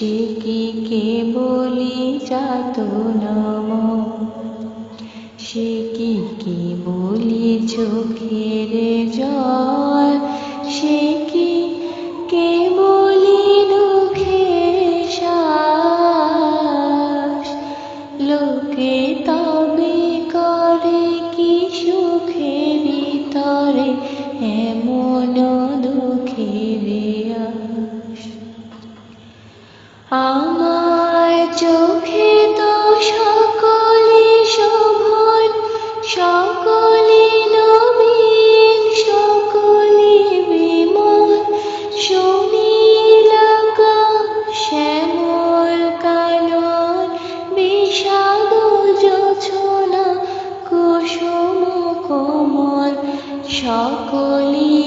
সে কি কে বলি যাত নাম সে কি কে বলি চোখের জল সে কি কে বলি দুঃখের শ্বাস। লোকে তবে করে কি সুখে ভিতরে এমন দুঃখের আমার চোখে তো সকলে শোভন, সকলে নবীন, সকলে বিমল। সুনীল শ্যামল কানন, বিষাদ জোছনা কুসুম কোমল। সকলি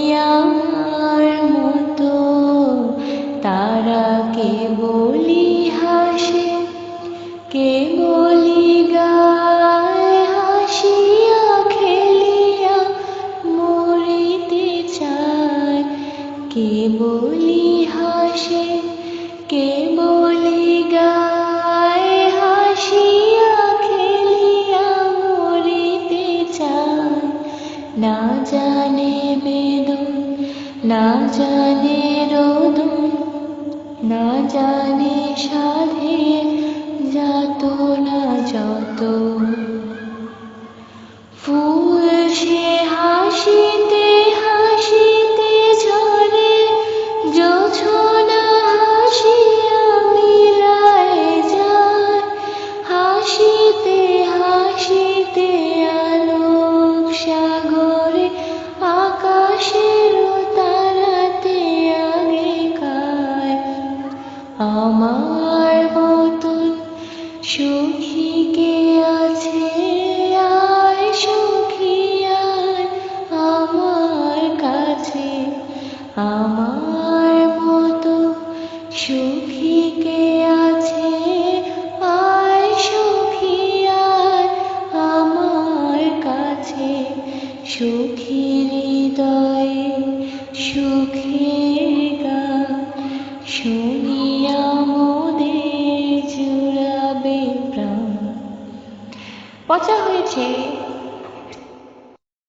তারা কে বলি হাসে? কে বলি গায় হাসিয়া খেলিয়া মরিতে চায়? কে বলি হাসে? কে বলি গায় হাসিয়া খেলিয়া মরিতে চায়? না জানে বেদন, না জানে জানে সাধে যাত না যত সুখী কে আছে আয় সুখী আয় আমার কাছে। আমার মতো সুখী কে আছে আয় সুখী আয় আমার কাছে। সুখী হৃদয়ে সুখের গান পচা হয়েছে